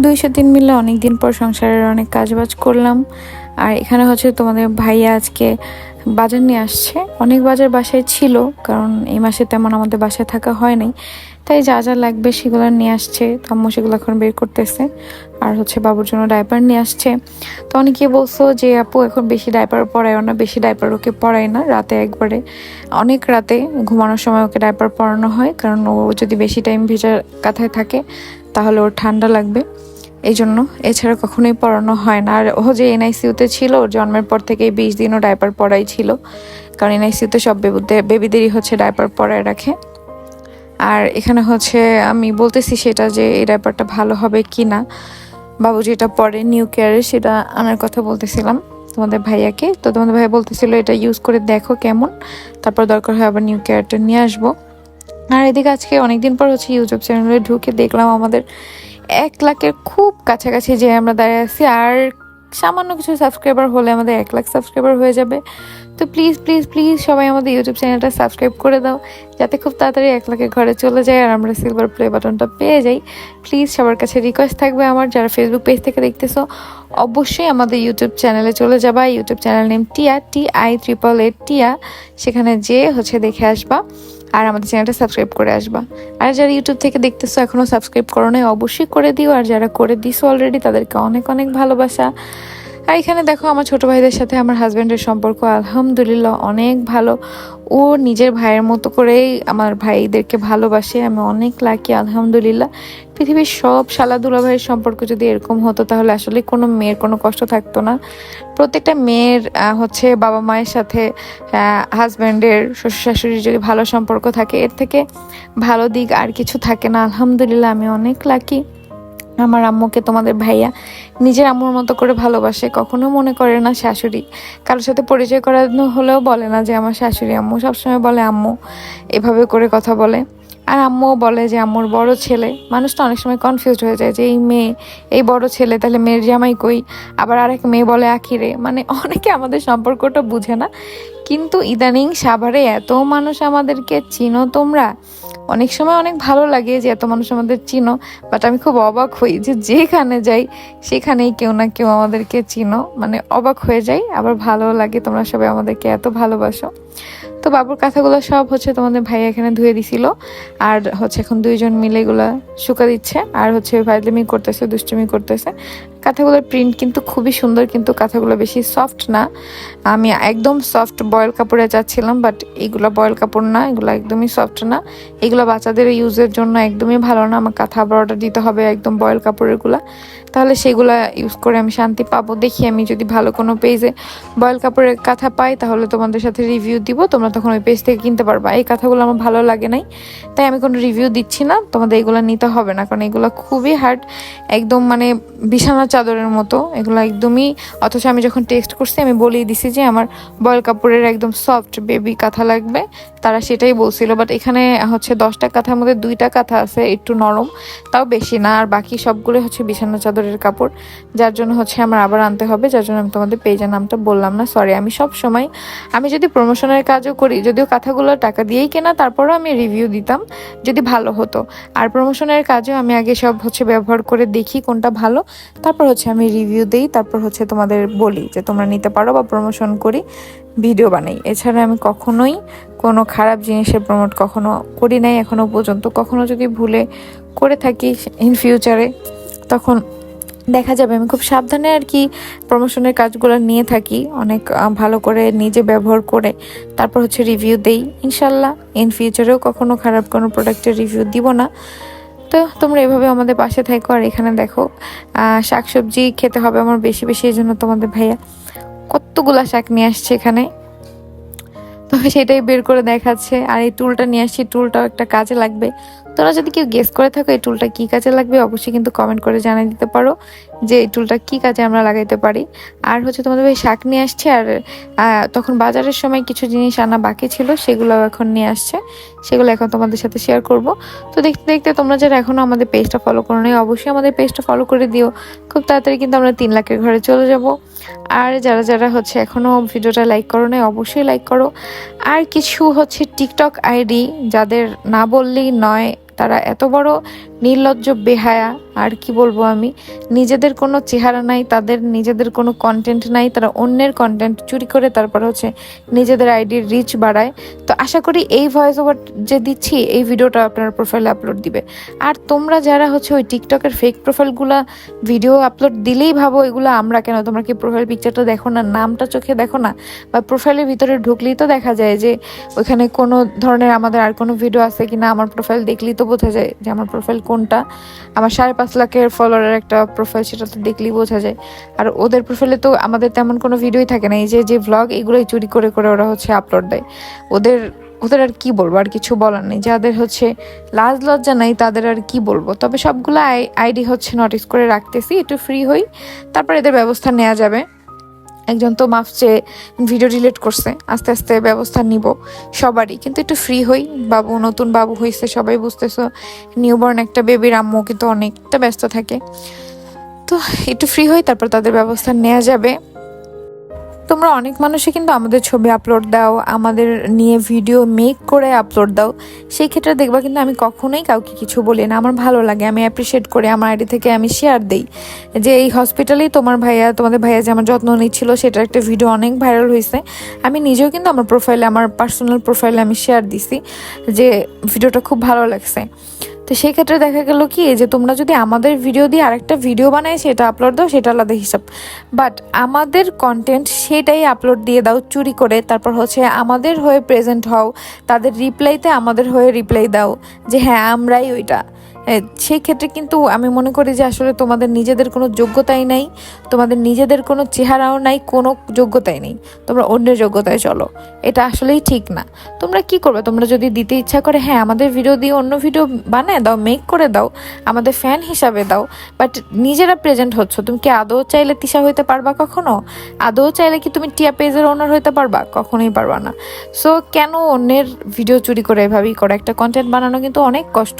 দুইশো তিন মিলে অনেক দিন পর সংসারের অনেক কাজবাজ করলাম। আর এখানে হচ্ছে তোমাদের ভাইয়া আজকে বাজার নিয়ে আসছে। অনেক বাজার বাসায় ছিল, কারণ এই মাসে তেমন আমাদের বাসায় থাকা হয় নাই। তাই যা যা লাগবে সেগুলো নিয়ে আসছে। আম্মু সেগুলো এখন বের করতেছে। আর হচ্ছে বাবুর জন্য ডাইপার নিয়ে আসছে। তো অনেকে বলছো যে, আপু, এখন বেশি ডাইপার পরায় না, বেশি ডাইপার ওকে পরায় না। রাতে একবারে, অনেক রাতে ঘুমানোর সময় ওকে ডাইপার পরানো হয়, কারণ ও যদি বেশি টাইম ভেজা কাঁথায় থাকে, তাহলে ওর ঠান্ডা লাগবে। এই জন্য এছাড়া কখনোই পড়ানো হয় না। আর ও যে এনআইসিউতে ছিল, ওর জন্মের পর থেকে বিশ দিনও ডাইপার পড়াই ছিল। কারণ এনআইসিউতে সব বেবুদের, বেবিদেরই হচ্ছে ডাইপার পরায় রাখে। আর এখানে হচ্ছে আমি বলতেছি সেটা যে, এই ডাইপারটা ভালো হবে কি না বাবু যেটা পরে নিউ কেয়ারে সেটা আনার কথা বলতেছিলাম তোমাদের ভাইয়াকে। তো তোমাদের ভাইয়া বলতেছিল, এটা ইউজ করে দেখো কেমন। তারপর দরকার হয় আবার নিউ কেয়ারটা নিয়ে আসব। আর এদিকে আজকে অনেকদিন পর হচ্ছে ইউটিউব চ্যানেলে ঢুকে দেখলাম আমাদের এক লাখের খুব কাছাকাছি যে আমরা দাঁড়িয়ে আছি। আর সামান্য কিছু সাবস্ক্রাইবার হলে আমাদের এক লাখ সাবস্ক্রাইবার হয়ে যাবে। তো প্লিজ প্লিজ প্লিজ সবাই আমাদের ইউটিউব চ্যানেলটা সাবস্ক্রাইব করে দাও, যাতে খুব তাড়াতাড়ি এক লাখের ঘরে চলে যায় আর আমরা সিলভার প্লে বাটনটা পেয়ে যাই। প্লিজ সবার কাছে রিকোয়েস্ট থাকবে আমার, যারা ফেসবুক পেজ থেকে দেখতেছো, অবশ্যই আমাদের ইউটিউব চ্যানেলে চলে যাবা। ইউটিউব চ্যানেল নেম টিয়া টি আই ট্রিপল এইট টিয়া সেখানে যে হচ্ছে দেখে আসবা। আর আমাদের চ্যানেলটা সাবস্ক্রাইব করে আসবা। আর যারা ইউটিউব থেকে দেখতেছো এখনও সাবস্ক্রাইব করো নাই, অবশ্যই করে দিও। আর যারা করে দিস অলরেডি তাদেরকে অনেক অনেক ভালোবাসা। আর এখানে দেখো আমার ছোট ভাইদের সাথে আমার হাজব্যান্ডের সম্পর্ক আলহামদুলিল্লাহ অনেক ভালো। ও নিজের ভাইয়ের মতো করেই আমার ভাইদেরকে ভালোবাসে, আমি অনেক লাকি আলহামদুলিল্লাহ। পৃথিবীর সব শালা ভাইয়ের সম্পর্ক যদি এরকম হতো, তাহলে আসলে কোনো মেয়ের কোনো কষ্ট থাকতো না। প্রত্যেকটা মেয়ের হচ্ছে বাবা মায়ের সাথে হাজব্যান্ডের শ্বশুর শাশুড়ির যদি ভালো সম্পর্ক থাকে, এর থেকে ভালো দিক আর কিছু থাকে না। আলহামদুলিল্লাহ, আমি অনেক লাকি আমার আম্মুকে তোমাদের ভাইয়া নিজের আম্মুর মতো করে ভালোবাসে, কখনো মনে করে না শাশুড়ি। কারোর সাথে পরিচয় করানো হলেও বলে না যে আমার শাশুড়ি আম্মু, সবসময় বলে আম্মু, এভাবে করে কথা বলে। আর আম্মুও বলে যে আম্মুর বড় ছেলে। মানুষ তো অনেক সময় কনফিউজ হয়ে যায় যে এই মেয়ে, এই বড় ছেলে, তাহলে মেয়ের জামাই কই? আবার আরেক মেয়ে বলে আখিরে। মানে অনেকে আমাদের সম্পর্কটা বুঝে না। কিন্তু ইদানিং সাভারে এত মানুষ আমাদেরকে চিনো তোমরা। অনেক সময় অনেক ভালো লাগে যে এত মানুষ আমাদের চিনো বাট আমি খুব অবাক হই যে যেখানে যাই, সেখানেই কেউ না কেউ আমাদেরকে চিনো। মানে অবাক হয়ে যাই, আবার ভালো লাগে তোমরা সবাই আমাদেরকে এত ভালোবাসো। তো বাবুর কাঁথাগুলো সব হচ্ছে তোমাদের ভাই এখানে ধুয়ে দিছিল, আর হচ্ছে এখন দুইজন মিলে এগুলা শুকা দিচ্ছে, আর হচ্ছে ফাইজলামি করতেছে, দুষ্টুমি করতেছে। কাঁথাগুলোর প্রিন্ট কিন্তু খুবই সুন্দর, কিন্তু কাঁথাগুলো বেশি সফট না। আমি একদম সফট বয়েল কাপড়ে চাচ্ছিলাম বাট এগুলো বয়েল কাপড় না, এগুলো একদমই সফট না। এগুলো বাচ্চাদের ইউজের জন্য একদমই ভালো না, আমার কাঁথা আবার অর্ডার দিতে হবে একদম বয়েল কাপড়েরগুলো। তাহলে সেগুলো ইউজ করে আমি শান্তি পাবো। দেখি আমি যদি ভালো কোনো পেজে বয়েল কাপড়ের কাঁথা পাই, তাহলে তোমাদের সাথে রিভিউ দিব। তোমরা তখন ওই পেজ থেকে কিনতে পারবা। এই কাঁথাগুলো আমার ভালো লাগে নাই, তাই আমি কোনো রিভিউ দিচ্ছি না। তোমাদের এগুলো নিতে হবে না, কারণ এগুলো খুবই হার্ড একদম মানে বিছানা চাদরের মতো, এগুলো একদমই, অথচ আমি যখন টেস্ট করছি, আমি বলেই দিছি যে আমার বয়েল কাপড়ের একদম সফট বেবি কাঁথা লাগবে। তারা সেটাই বলছিল বাট এখানে হচ্ছে দশটা কাঁথার মধ্যে দুইটা কাঁথা আছে, একটু নরম, তাও বেশি না। আর বাকি সবগুলো হচ্ছে বিছানা চাদরের কাপড়, যার জন্য হচ্ছে আমার আবার আনতে হবে, যার জন্য আমি তোমাদের পেজের নামটা বললাম না সরি আমি সব সময়, আমি যদি প্রমোশনের কাজও করি, যদিও কাঁথাগুলো টাকা দিয়েই কেনা, তারপরেও আমি রিভিউ দিতাম, যদি ভালো হতো। আর প্রমোশনের কাজেও আমি আগে সব হচ্ছে ব্যবহার করে দেখি কোনটা ভালো, তারপর হচ্ছে আমি রিভিউ দিই, তারপর হচ্ছে তোমাদের বলি যে তোমরা নিতে পারো বা প্রমোশন করি ভিডিও বানাই। এছাড়া আমি কখনোই কোনো খারাপ জিনিসের প্রমোট কখনো করি নাই এখনও পর্যন্ত। কখনো যদি ভুলে করে থাকি ইন ফিউচারে তখন দেখা যাবে আমি খুব সাবধানে আর কি প্রমোশনের কাজগুলো নিয়ে থাকি, অনেক ভালো করে নিজে ব্যবহার করে তারপর হচ্ছে রিভিউ দেই। ইনশাল্লাহ ইন ফিউচারেও কখনো খারাপ কোনো প্রোডাক্টের রিভিউ দিব না। তো তোমরা এভাবে আমাদের পাশে থাকো আর এখানে দেখো শাকসবজি খেতে হবে আমার বেশি বেশি, এই জন্য তোমাদের ভাইয়া কতগুলা শাক নিয়ে আসছে এখানে। তবে সেটাই বের করে দেখাচ্ছে। আর এই টুলটা নিয়ে আসছি, টুলটাও একটা কাজে লাগবে। তোমরা যদি কেউ গেস করে থাকো এই টুলটা কী কাজে লাগবে, অবশ্যই কিন্তু কমেন্ট করে জানিয়ে দিতে পারো যে এই টুলটা কী কাজে আমরা লাগাইতে পারি। আর হচ্ছে তোমাদের ভাই শাক নিয়ে আসছে আর তখন বাজারের সময় কিছু জিনিস আনা বাকি ছিল, সেগুলো এখন নিয়ে আসছে। সেগুলো এখন তোমাদের সাথে শেয়ার করব। তো দেখতে দেখতে তোমরা যারা এখনও আমাদের পেজটা ফলো করো নাই অবশ্যই আমাদের পেজটা ফলো করে দিও। খুব তাড়াতাড়ি কিন্তু আমরা তিন লাখের ঘরে চলে যাব। আর যারা যারা হচ্ছে এখনও ভিডিওটা লাইক করো নাই অবশ্যই লাইক করো। আর কিছু হচ্ছে টিকটক আইডি যাদের না বললেই নয় তারা এত বড় নির্লজ্জ বেহায়া আর কি বলব আমি? নিজেদের কোনো চেহারা নাই, তাদের নিজেদের কোনো কন্টেন্ট নাই, তারা অন্যের কন্টেন্ট চুরি করে তারপর হচ্ছে নিজেদের আইডির রিচ বাড়ায়। তো আশা করি এই ভয়েস ওভার যে দিচ্ছি, এই ভিডিওটা আপনার প্রোফাইলে আপলোড দিবে। আর তোমরা যারা হচ্ছে ওই টিকটকের ফেক প্রোফাইলগুলো ভিডিও আপলোড দিলেই ভাবো, এগুলো আমরা কেন? তোমরা কি প্রোফাইল পিকচারটা দেখো না, নামটা চোখে দেখো না? বা প্রোফাইলের ভিতরে ঢুকলেই তো দেখা যায় যে ওইখানে কোনো ধরনের আমাদের আর কোনো ভিডিও আছে কি না আমার প্রোফাইল দেখলেই তো বোঝা যায় যে আমার প্রোফাইল কোনটা। আমার সাড়ে পাঁচ লাখের ফলোয়ারের একটা প্রোফাইল সেটা তো দেখলেই বোঝা যায়। আর ওদের প্রোফাইলে তো আমাদের তেমন কোনো ভিডিওই থাকে না। এই যে যে ভ্লগ এগুলোই চুরি করে করে ওরা হচ্ছে আপলোড দেয়। ওদের ওদের আর কি বলব? আর কিছু বলার নেই। যাদের হচ্ছে লাজ লজ্জা নাই, তাদের আর কি বলব? তবে সবগুলো আইডি হচ্ছে নোটিস করে রাখতেছি। একটু ফ্রি হই, তারপর এদের ব্যবস্থা নেওয়া যাবে। একজন তো মাফ চেয়ে ভিডিও ডিলিট করছে, আস্তে আস্তে ব্যবস্থা নিব সবারই। কিন্তু একটু ফ্রি হই, বাবু নতুন বাবু হয়েছে সবাই বুঝতেছো নিউবর্ন একটা বেবির আম্মু কিন্তু অনেকটা ব্যস্ত থাকে। তো একটু ফ্রি হই, তারপর তাদের ব্যবস্থা নেওয়া যাবে। তোমরা অনেক মানুষই কিন্তু আমাদের ছবি আপলোড দাও, আমাদের নিয়ে ভিডিও মেক করে আপলোড দাও। সেই ক্ষেত্রে দেখবা কিন্তু আমি কখনোই কাউকে কিছু বলি না, আমার ভালো লাগে, আমি অ্যাপ্রিসিয়েট করি, আমার আইডি থেকে আমি শেয়ার দিই। যে এই হসপিটালেই তোমার ভাইয়া, তোমাদের ভাইয়া যে আমার যত্ন নিচ্ছিল, সেটার একটা ভিডিও অনেক ভাইরাল হয়েছে। আমি নিজেও কিন্তু আমার প্রোফাইলে আমার পার্সোনাল প্রোফাইলে আমি শেয়ার দিছি, যে ভিডিওটা খুব ভালো লাগছে। তো সেই ক্ষেত্রে দেখা গেল কি যে তোমরা যদি আমাদের ভিডিও দিয়ে আরেকটা ভিডিও বানাই সেটা আপলোড দাও, সেটা আলাদা হিসাব। বাট আমাদের কন্টেন্ট সেটাই আপলোড দিয়ে দাও, চুরি করে। তারপর হচ্ছে আমাদের হয়ে প্রেজেন্ট হও, তাদের রিপ্লাইতে আমাদের হয়ে রিপ্লাই দাও, যে হ্যাঁ আমরাই ওইটা। সেই ক্ষেত্রে কিন্তু আমি মনে করি যে আসলে তোমাদের নিজেদের কোনো যোগ্যতাই নাই, তোমাদের নিজেদের কোনো চেহারাও নাই, কোনো যোগ্যতাই নেই। তোমরা অন্যের যোগ্যতায় চলো। এটা আসলেই ঠিক না। তোমরা কি করবে? তোমরা যদি দিতে ইচ্ছা করে হ্যাঁ আমাদের ভিডিও দিয়ে অন্য ভিডিও বানায় দাও মেক করে দাও, আমাদের ফ্যান হিসাবে দাও বাট নিজেরা প্রেজেন্ট হচ্ছ। তুমি কি আদৌ চাইলে তিশা হইতে পারবা কখনো? আদৌ চাইলে কি তুমি টিয়া পেজের ওনার হইতে পারবা? কখনোই পারবা না। সো কেন অন্যের ভিডিও চুরি করে এভাবেই করো? একটা কন্টেন্ট বানানো কিন্তু অনেক কষ্ট।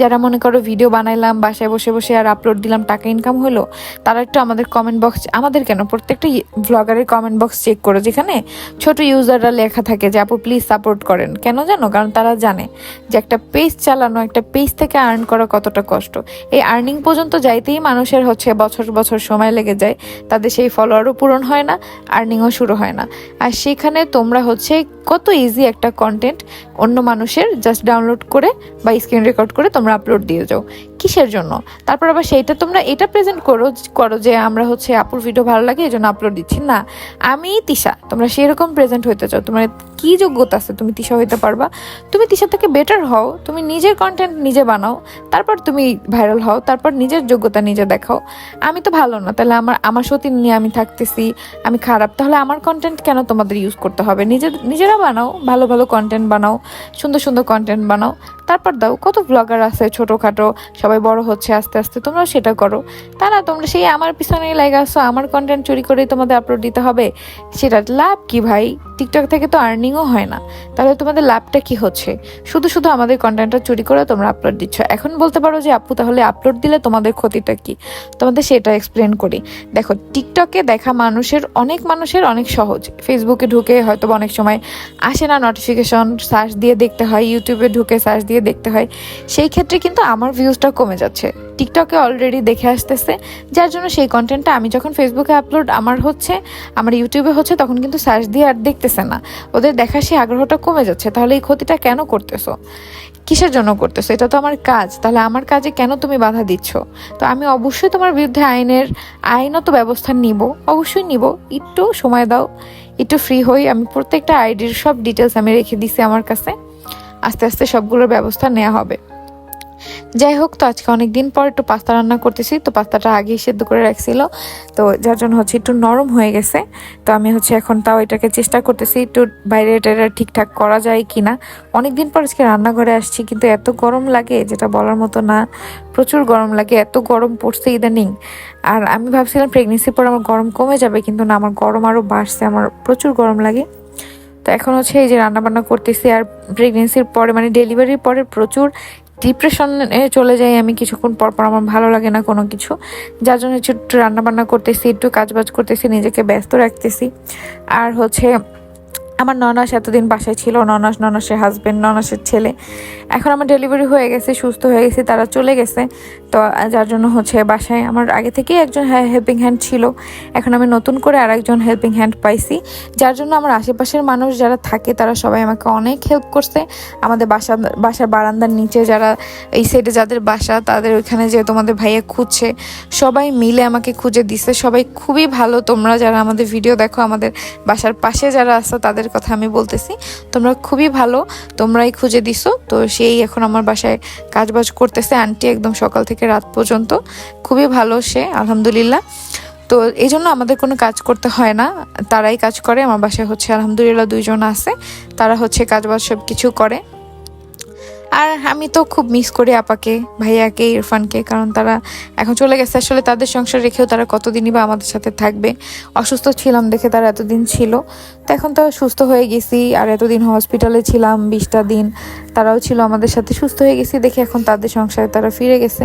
যারা মনে করো ভিডিও বানাইলাম, বাসায় বসে বসে আর আপলোড দিলাম, টাকা ইনকাম হলো তারা একটু আমাদের কমেন্ট বক্স আমাদের কেন? প্রত্যেকটা ব্লগারের কমেন্ট বক্স চেক করো, যেখানে ছোট ইউজাররা লেখা থাকে যে, আপু প্লিজ সাপোর্ট করেন। কেন জানো? কারণ তারা জানে যে একটা পেজ চালানো, একটা পেজ থেকে আর্ন করা কতটা কষ্ট। এই আর্নিং পর্যন্ত যাইতেই মানুষের হচ্ছে বছর বছর সময় লেগে যায়, তাদের সেই ফলোয়ারও পূরণ হয় না আর্নিংও শুরু হয় না। আর সেখানে তোমরা হচ্ছে কত ইজি একটা কন্টেন্ট অন্য মানুষের জাস্ট ডাউনলোড করে বা স্ক্রিন রেকর্ড করে তোমরা আপলোড দিয়ে যাও। কিসের জন্য? তারপর আবার সেইটা তোমরা এটা প্রেজেন্ট করো করো যে আমরা হচ্ছে আপুর ভিডিও ভালো লাগে এই জন্য আপলোড দিচ্ছি। না, আমি তিশা, তোমরা সেরকম প্রেজেন্ট হইতে চাও। তোমার কি যোগ্যতা আছে? তুমি তিশা হইতে পারবা। তুমি তিশা থেকে বেটার হও, তুমি নিজের কন্টেন্ট নিজে বানাও, তারপর তুমি ভাইরাল হও, তারপর নিজের যোগ্যতা নিজে দেখাও। আমি তো ভালো না, তাহলে আমার আমার সতী নিয়ে আমি থাকতেছি, আমি খারাপ, তাহলে আমার কন্টেন্ট কেন তোমাদের ইউজ করতে হবে? নিজের নিজেরা বানাও, ভালো ভালো কন্টেন্ট বানাও, সুন্দর সুন্দর কন্টেন্ট বানাও। তারপর দাও, কত ব্লগার আছে ছোটোখাটো, সবাই বড় হচ্ছে, আস্তে আস্তে তোমরাও সেটা করো। তা না, তোমরা সেই আমার পিছনেই লাগে আসো আমার কন্টেন্ট চুরি করেই তোমাদের আপলোড দিতে হবে, সেটা লাভ কি ভাই? টিকটক থেকে তো আর্নিংও হয় না। তাহলে তোমাদের লাভটা কি হচ্ছে? শুধু শুধু আমাদের কন্টেন্টটা চুরি করে তোমরা আপলোড দিচ্ছ। এখন বলতে পারো যে আপু, তাহলে আপলোড দিলে তোমাদের ক্ষতিটা কি? তোমাদের সেটা এক্সপ্লেন করি। দেখো টিকটকে দেখা মানুষের, অনেক মানুষের অনেক সহজ। ফেসবুকে ঢুকে হয়তো অনেক সময় আসে না নোটিফিকেশন সার্চ দিয়ে দেখতে হয় ইউটিউবে ঢুকে সার্চ দিয়ে দেখতে হয়। সেই ক্ষেত্রে কিন্তু আমার ভিউজটা কমে যাচ্ছে। টিকটকে অলরেডি দেখে আসতেছে। যার জন্য সেই কন্টেন্টটা আমি যখন ফেসবুকে আপলোড আমার হচ্ছে, আমার ইউটিউবে হচ্ছে, তখন কিন্তু সার্চ দিয়ে আর দেখতেছে না। ওদের দেখার সেই আগ্রহটা কমে যাচ্ছে। তাহলে এই ক্ষতিটা কেন করতেছো? কিসের জন্য করতেছো? এটা তো আমার কাজ। তাহলে আমার কাজে কেন তুমি বাধা দিচ্ছ? তো আমি অবশ্যই তোমার বিরুদ্ধে আইনের, আইনত ব্যবস্থা নিব। অবশ্যই নিব। একটু সময় দাও। একটু ফ্রি হই। আমি প্রত্যেকটা আইডির সব ডিটেলস আমি রেখে দিছি আমার কাছে। আস্তে আস্তে সবগুলোর ব্যবস্থা নেওয়া হবে। যাই হোক তো আজকে অনেক দিন পর একটু পাস্তা রান্না করতেছি, তো পাস্তাটা আগেই সেদ্ধ করে রাখছিল। তো যার জন্য হচ্ছে একটু নরম হয়ে গেছে। তো আমি হচ্ছে এখন তাও এটাকে চেষ্টা করতেছি, একটু বাইরে এটা ঠিকঠাক করা যায় কি না অনেক দিন পর আজকে রান্নাঘরে আসছি, কিন্তু এত গরম লাগে, যেটা বলার মতো না। প্রচুর গরম লাগে, এত গরম পড়ছে ইদানিং। আর আমি ভাবছিলাম প্রেগনেন্সির পর আমার গরম কমে যাবে, কিন্তু না, আমার গরম আরও বাড়ছে, আমার প্রচুর গরম লাগে। তো এখন হচ্ছে এই যে রান্না বান্না করতেছি, আর প্রেগনেন্সির পরে মানে ডেলিভারির পরে প্রচুর ডিপ্রেশনে চলে যাই, আমি কিছুক্ষণ পর পর আমার ভালো লাগে না কোনো কিছু। যার জন্য একটু রান্নাবান্না করতেছি, একটু কাজবাজ করতেছি, নিজেকে ব্যস্ত রাখতেছি। আর হচ্ছে আমার ননাস এতদিন বাসায় ছিল, ননাস ননাসের হাজবেন্ড ননাসের ছেলে। এখন আমার ডেলিভারি হয়ে গেছে, সুস্থ হয়ে গেছে, তারা চলে গেছে। তো, যার জন্য হচ্ছে বাসায় আমার আগে থেকেই একজন হেল্পিং হ্যান্ড ছিল। এখন আমি নতুন করে আর একজন হেল্পিং হ্যান্ড পাইছি। যার জন্য আমার আশেপাশের মানুষ যারা থাকে, তারা সবাই আমাকে অনেক হেল্প করছে। আমাদের বাসা, বাসার বারান্দার নিচে যারা, এই সাইডে যাদের বাসা, তাদের ওইখানে যে তোমাদের ভাইয়া খুঁজছে, সবাই মিলে আমাকে খুঁজে দিছে। সবাই খুবই ভালো। তোমরা যারা আমাদের ভিডিও দেখো, আমাদের বাসার পাশে যারা আছো, তাদের কথা আমি বলতেছি। তোমরা খুবই ভালো, তোমরাই খুঁজে দিছো। তো সেই এখন আমার বাসায় কাজবাজ করতেছে। আন্টি একদম সকাল থেকে রাত পর্যন্ত। খুবই ভালো সে, আলহামদুলিল্লাহ। তো এই জন্য আমাদের কোনো কাজ করতে হয় না। তারাই কাজ করে। আমার বাসায় হচ্ছে আলহামদুলিল্লাহ দুইজন আছে। তারা হচ্ছে কাজবাজ সব কিছু করে। আর আমি তো খুব মিস করি আপাকে, ভাইয়াকে, ইরফানকে, কারণ তারা এখন চলে গেছে। আসলে তাদের সংসার রেখেও তারা কতদিনই বা আমাদের সাথে থাকবে? অসুস্থ ছিলাম দেখে তারা এতদিন ছিল। তো এখন তো সুস্থ হয়ে গেছি, আর এতদিন হসপিটালে ছিলাম, বিশটা দিন তারাও ছিল আমাদের সাথে। সুস্থ হয়ে গেছি দেখে এখন তাদের সংসারে তারা ফিরে গেছে।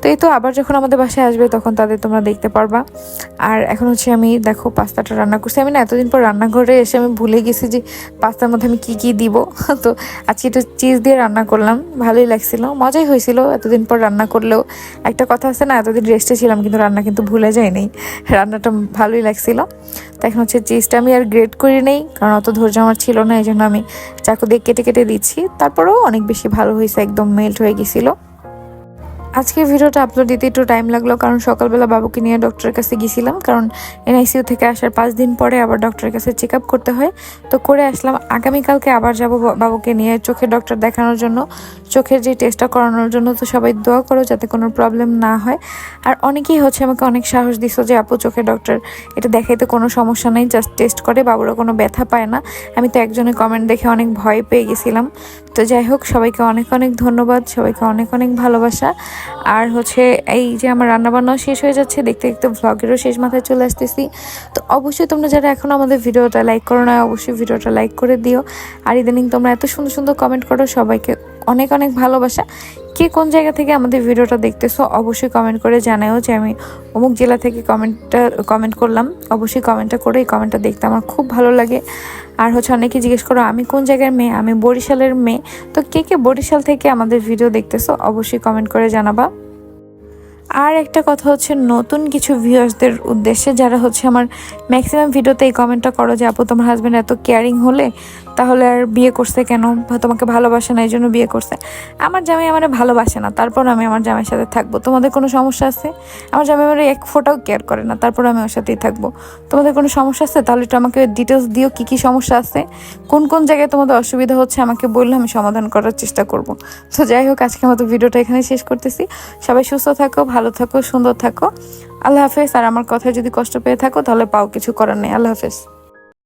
তো এই তো আবার যখন আমাদের বাসায় আসবে তখন তাদের তোমরা দেখতে পারবা। আর এখন হচ্ছে আমি, দেখো, পাস্তাটা রান্না করছি। আমি না এতদিন পর রান্নাঘরে এসে আমি ভুলে গেছি যে পাস্তার মধ্যে আমি কি কি দিব। তো আজকে একটু চিজ দিয়ে রান্না করলাম, ভালোই লাগছিল, মজাই হয়েছিল এতদিন পর রান্না করলেও। একটা কথা আছে না, এতদিন রেস্টে ছিলাম কিন্তু রান্না কিন্তু ভুলে যায়নি রান্নাটা ভালোই লাগছিল। তো এখন হচ্ছে চিজটা আমি আর গ্রেট করি নেই, কারণ অত ধৈর্য আমার ছিল না, এই জন্য আমি চাকু দিয়ে কেটে কেটে দিচ্ছি। তারপরেও অনেক বেশি ভালো হয়েছে, একদম মেল্ট হয়ে গেছিল। আজকে ভিডিওটা আপলোড দিতে একটু টাইম লাগল, কারণ সকালবেলা বাবুকে নিয়ে ডক্টরের কাছে গিয়েছিলাম, কারণ এনআইসিউ থেকে আসার পাঁচ দিন পরে আবার ডক্টরের কাছে চেক আপ করতে হয়। তো করে আসলাম, আগামীকালকে আবার যাব বাবুকে নিয়ে চোখের ডক্টর দেখানোর জন্য, চোখের যে টেস্টটা করানোর জন্য। তো সবাই দোয়া করো যাতে কোনো প্রবলেম না হয়। আর অনেকেই হচ্ছে আমাকে অনেক সাহস দিছো যে, আপু চোখের ডক্টর এটা দেখাইতে কোনো সমস্যা নেই জাস্ট টেস্ট করে বাবুরা কোনো ব্যথা পায় না। আমি তো একজনের কমেন্ট দেখে অনেক ভয় পেয়ে গেছিলাম। তো যাই হোক, সবাইকে অনেক অনেক ধন্যবাদ, সবাইকে অনেক অনেক ভালোবাসা। আর হচ্ছে এই যে আমার রান্নাবান্নাও শেষ হয়ে যাচ্ছে, দেখতে দেখতে ভ্লগেরও শেষ মাথায় চলে আসতেছি। তো অবশ্যই তোমরা যারা এখনও আমাদের ভিডিওটা লাইক করো না অবশ্যই ভিডিওটা লাইক করে দিও। আর ইদানিং তোমরা এত সুন্দর সুন্দর কমেন্ট করো, সবাইকে অনেক অনেক ভালোবাসা। কে কোন জায়গা থেকে আমাদের ভিডিওটা দেখতেছো অবশ্যই কমেন্ট করে জানাও যে আমি অমুক জেলা থেকে কমেন্টটা কমেন্ট করলাম। অবশ্যই কমেন্টটা করে এই কমেন্টটা দেখতে আমার খুব ভালো লাগে। আর হচ্ছে অনেকে জিজ্ঞেস করো, আমি কোন জায়গার মেয়ে? আমি বরিশালের মেয়ে। তো কে কে বরিশাল থেকে আমাদের ভিডিও দেখতেছো অবশ্যই কমেন্ট করে জানাবা। আর একটা কথা হচ্ছে নতুন কিছু ভিউয়ার্সদের উদ্দেশ্যে যারা হচ্ছে আমার ম্যাক্সিমাম ভিডিওতে এই কমেন্টটা করো যে, আপু, তোমার হাজব্যান্ড এত কেয়ারিং হলে তাহলে আর বিয়ে করছে কেন? তোমাকে ভালোবাসে না এই জন্য বিয়ে করছে। আমার জামাই আমার ভালোবাসে না, তারপর আমি আমার জামাইয়ের সাথে থাকব। তোমাদের কোনো সমস্যা আছে? আমার জামাই আমার এক ফোটাও কেয়ার করে না, তারপর আমি ওর সাথেই থাকব। তোমাদের কোনো সমস্যা আছে? তাহলে একটু আমাকে ডিটেলস দিও, কী কী সমস্যা আছে? কোন কোন জায়গায় তোমাদের অসুবিধা হচ্ছে? আমাকে বললে আমি সমাধান করার চেষ্টা করব। তো যাই হোক আজকে মতো ভিডিওটা এখানে শেষ করতেছি। সবাই সুস্থ থাকো, ভালো থাকো, সুন্দর থাকো। আল্লাহ হাফেজ। আর আমার কথায় যদি কষ্ট পেয়ে থাকো, তাহলে পাও কিছু করার নেই। আল্লাহ হাফেজ।